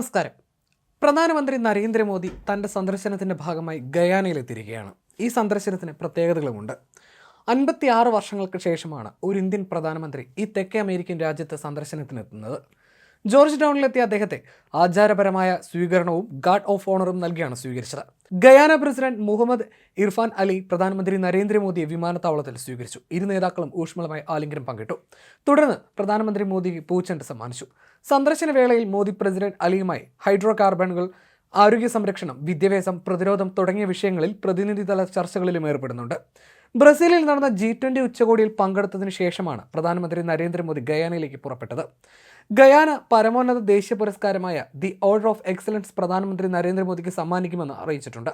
നമസ്കാരം. പ്രധാനമന്ത്രി നരേന്ദ്രമോദി തന്റെ സന്ദർശനത്തിന്റെ ഭാഗമായി ഗയാനയിലെത്തിയിരിക്കുകയാണ്. ഈ സന്ദർശനത്തിന് പ്രത്യേകതകളുമുണ്ട്. അൻപത്തി ആറ് വർഷങ്ങൾക്ക് ശേഷമാണ് ഒരു ഇന്ത്യൻ പ്രധാനമന്ത്രി ഈ തെക്കേ അമേരിക്കൻ രാജ്യത്ത് സന്ദർശനത്തിനെത്തുന്നത്. ജോർജ് ടൗണിലെത്തിയ അദ്ദേഹത്തെ ആചാരപരമായ സ്വീകരണവും ഗാർഡ് ഓഫ് ഓണറും നൽകിയാണ് സ്വീകരിച്ചത്. ഗയാന പ്രസിഡന്റ് മുഹമ്മദ് ഇർഫാൻ അലി പ്രധാനമന്ത്രി നരേന്ദ്രമോദിയെ വിമാനത്താവളത്തിൽ സ്വീകരിച്ചു. ഇരു നേതാക്കളും ഊഷ്മളമായി ആലിംഗനം പങ്കിട്ടു. തുടർന്ന് പ്രധാനമന്ത്രി മോദി പൂച്ചെണ്ട് സമ്മാനിച്ചു. സന്ദർശന വേളയിൽ മോദി പ്രസിഡന്റ് അലിയുമായി ഹൈഡ്രോ കാർബണുകൾ ആരോഗ്യ സംരക്ഷണം വിദ്യാഭ്യാസം പ്രതിരോധം തുടങ്ങിയ വിഷയങ്ങളിൽ പ്രതിനിധിതല ചർച്ചകളിലും ഏർപ്പെടുന്നുണ്ട്. ബ്രസീലിൽ നടന്ന ജി ട്വന്റി ഉച്ചകോടിയിൽ പങ്കെടുത്തതിനു ശേഷമാണ് പ്രധാനമന്ത്രി നരേന്ദ്രമോദി ഗയാനയിലേക്ക് പുറപ്പെട്ടത്. ഗയാന പരമോന്നത ദേശീയ പുരസ്കാരമായ ദി ഓർഡർ ഓഫ് എക്സലൻസ് പ്രധാനമന്ത്രി നരേന്ദ്രമോദിക്ക് സമ്മാനിക്കുമെന്ന് അറിയിച്ചിട്ടുണ്ട്.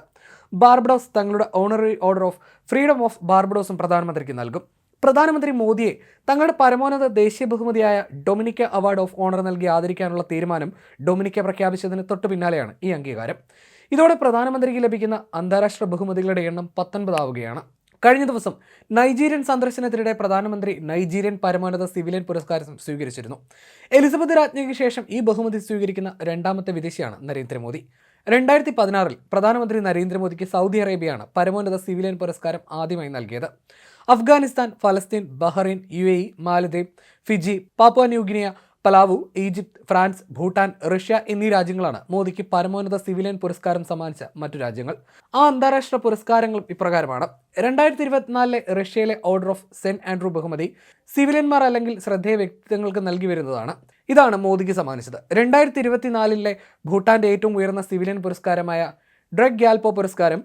ബാർബഡോസ് തങ്ങളുടെ honorary order of freedom of ബാർബഡോസും പ്രധാനമന്ത്രിക്ക് നൽകും. പ്രധാനമന്ത്രി മോദിയെ തങ്ങളുടെ പരമോന്നത ദേശീയ ബഹുമതിയായ ഡൊമിനിക്ക അവാർഡ് ഓഫ് ഓണർ നൽകി ആദരിക്കാനുള്ള തീരുമാനം ഡൊമിനിക്ക പ്രഖ്യാപിച്ചതിന് തൊട്ടു പിന്നാലെയാണ് ഈ അംഗീകാരം. ഇതോടെ പ്രധാനമന്ത്രിക്ക് ലഭിക്കുന്ന അന്താരാഷ്ട്ര ബഹുമതികളുടെ എണ്ണം പത്തൊൻപതാവുകയാണ്. കഴിഞ്ഞ ദിവസം നൈജീരിയൻ സന്ദർശനത്തിനിടെ പ്രധാനമന്ത്രി നൈജീരിയൻ പരമോന്നത സിവിലിയൻ പുരസ്കാരം സ്വീകരിച്ചിരുന്നു. എലിസബത്ത് രാജ്ഞിക്ക് ശേഷം ഈ ബഹുമതി സ്വീകരിക്കുന്ന രണ്ടാമത്തെ വിദേശിയാണ് നരേന്ദ്രമോദി. രണ്ടായിരത്തി പതിനാറിൽ പ്രധാനമന്ത്രി നരേന്ദ്രമോദിക്ക് സൗദി അറേബ്യയാണ് പരമോന്നത സിവിലിയൻ പുരസ്കാരം ആദ്യമായി നൽകിയത്. അഫ്ഗാനിസ്ഥാൻ ഫലസ്തീൻ Bahrain U A E Maldives Fiji Papua New Guinea Palau Egypt France Bhutan Russia എന്നീ രാജ്യങ്ങളാണ് മോദിക്ക് പരമോന്നത സിവിലിയൻ പുരസ്കാരം സമ്മാനിച്ച മറ്റു രാജ്യങ്ങൾ. ആ അന്താരാഷ്ട്ര പുരസ്കാരങ്ങളും ഇപ്രകാരമാണ്. രണ്ടായിരത്തി ഇരുപത്തിനാലിലെ റഷ്യയിലെ ഓർഡർ ഓഫ് സെന്റ് ആൻഡ്രൂ ബഹുമതി സിവിലിയന്മാർ അല്ലെങ്കിൽ ശ്രദ്ധേയ വ്യക്തിത്വങ്ങൾക്ക് നൽകി വരുന്നതാണ്. ഇതാണ് മോദിക്ക് സമ്മാനിച്ചത്. രണ്ടായിരത്തി ഇരുപത്തിനാലിലെ ഭൂട്ടാന്റെ ഏറ്റവും ഉയർന്ന സിവിലിയൻ പുരസ്കാരമായ ഡ്രഗ് ഗ്യാൽപോ പുരസ്കാരം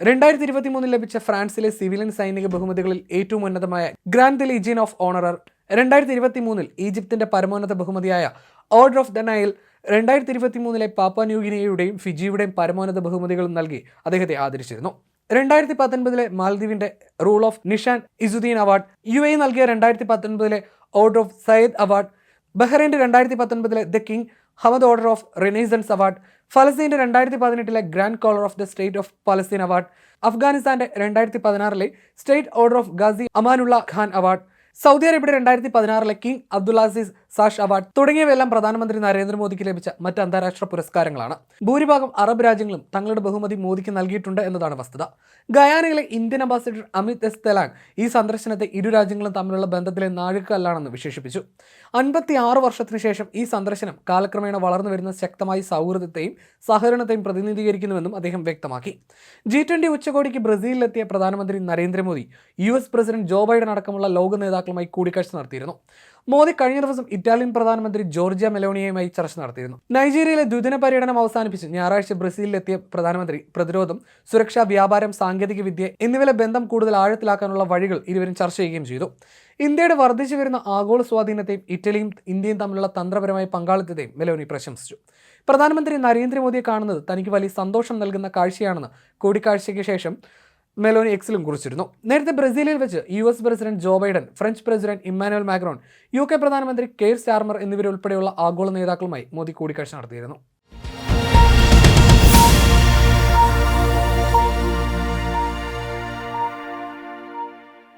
രണ്ടായിരത്തി ഇരുപത്തി മൂന്നിൽ ലഭിച്ച ഫ്രാൻസിലെ സിവിലിയൻ സൈനിക ബഹുമതികളിൽ ഏറ്റവും ഉന്നതമായ ഗ്രാൻഡ് ലീജിയൻ ഓഫ് ഓണറർ രണ്ടായിരത്തി ഇരുപത്തി മൂന്നിൽ ഈജിപ്തിന്റെ പരമോന്നത ബഹുമതിയായ ഓർഡർ ഓഫ് ദ നൈൽ രണ്ടായിരത്തി ഇരുപത്തി മൂന്നിലെ പാപ്പ ന്യൂഗിനിയയുടെയും ഫിജിയുടെയും പരമോന്നത ബഹുമതികളും നൽകി അദ്ദേഹത്തെ ആദരിച്ചിരുന്നു. രണ്ടായിരത്തി പത്തൊൻപതിലെ മാൽദീവിന്റെ rule of Nishan Izzuddeen award U A നൽകിയ രണ്ടായിരത്തി പത്തൊൻപതിലെ ഓർഡർ ഓഫ് സയ്യദ് അവാർഡ് ബഹ്റൈന്റെ രണ്ടായിരത്തി പത്തൊൻപതിലെ the king Hamad order of renaissance award ഫലസ്തീന്റെ രണ്ടായിരത്തി പതിനെട്ടിലെ grand collar of the state of Palestine award അഫ്ഗാനിസ്ഥാന്റെ രണ്ടായിരത്തി പതിനാറിലെ state order of Ghazi Amanullah Khan award Saudi അറേബ്യയുടെ രണ്ടായിരത്തി പതിനാറിലെ കിങ് അബ്ദുലാസിസ് സാഷ് അവാർഡ് തുടങ്ങിയവയെല്ലാം പ്രധാനമന്ത്രി നരേന്ദ്രമോദിക്ക് ലഭിച്ച മറ്റ് അന്താരാഷ്ട്ര പുരസ്കാരങ്ങളാണ്. ഭൂരിഭാഗം അറബ് രാജ്യങ്ങളും തങ്ങളുടെ ബഹുമതി മോദിക്ക് നൽകിയിട്ടുണ്ട് എന്നതാണ് വസ്തുത. ഗയാനയിലെ Indian ambassador Amit S Telang ഈ സന്ദർശനത്തെ ഇരു രാജ്യങ്ങളും തമ്മിലുള്ള ബന്ധത്തിലെ നാഴികക്കല്ലാണെന്ന് വിശേഷിപ്പിച്ചു. അൻപത്തി ആറ് വർഷത്തിനു ശേഷം ഈ സന്ദർശനം കാലക്രമേണ വളർന്നു വരുന്ന ശക്തമായ സൗഹൃദത്തെയും സഹകരണത്തെയും പ്രതിനിധീകരിക്കുന്നുവെന്നും അദ്ദേഹം വ്യക്തമാക്കി. ജി ട്വന്റി ഉച്ചകോടിക്ക് ബ്രസീലിലെത്തിയ പ്രധാനമന്ത്രി Narendra Modi U S president Joe Biden അടക്കമുള്ള ലോക നേതാക്കളുമായി കൂടിക്കാഴ്ച നടത്തിയിരുന്നു. മോദി കഴിഞ്ഞ ദിവസം ഇറ്റാലിയൻ പ്രധാനമന്ത്രി ജോർജിയ മെലോണിയയുമായി ചർച്ച നടത്തിയിരുന്നു. നൈജീരിയയിലെ ദ്വിദിന പര്യടനം അവസാനിപ്പിച്ച് ഞായറാഴ്ച ബ്രസീലിലെത്തിയ പ്രധാനമന്ത്രി പ്രതിരോധം സുരക്ഷാ വ്യാപാരം സാങ്കേതിക വിദ്യ എന്നിവയിലെ ബന്ധം കൂടുതൽ ആഴത്തിലാക്കാനുള്ള വഴികൾ ഇരുവരും ചർച്ച ചെയ്യുകയും ചെയ്തു. ഇന്ത്യയുടെ വർദ്ധിച്ചു വരുന്ന ആഗോള സ്വാധീനത്തെയും ഇറ്റലിയും ഇന്ത്യയും തമ്മിലുള്ള തന്ത്രപരമായ പങ്കാളിത്തത്തെയും മെലോനി പ്രശംസിച്ചു. പ്രധാനമന്ത്രി നരേന്ദ്രമോദിയെ കാണുന്നത് തനിക്ക് വലിയ സന്തോഷം നൽകുന്ന കാഴ്ചയാണെന്ന് കൂടിക്കാഴ്ചയ്ക്ക് ശേഷം മെലോനി എക്സിലും കുറിച്ചിരുന്നു. നേരത്തെ ബ്രസീലിൽ വെച്ച് U S president Joe Biden French president Emmanuel Macron U K പ്രധാനമന്ത്രി കെയർ സ്റ്റാർമർ എന്നിവരുൾപ്പെടെയുള്ള ആഗോള നേതാക്കളുമായി മോദി കൂടിക്കാഴ്ച നടത്തിയിരുന്നു.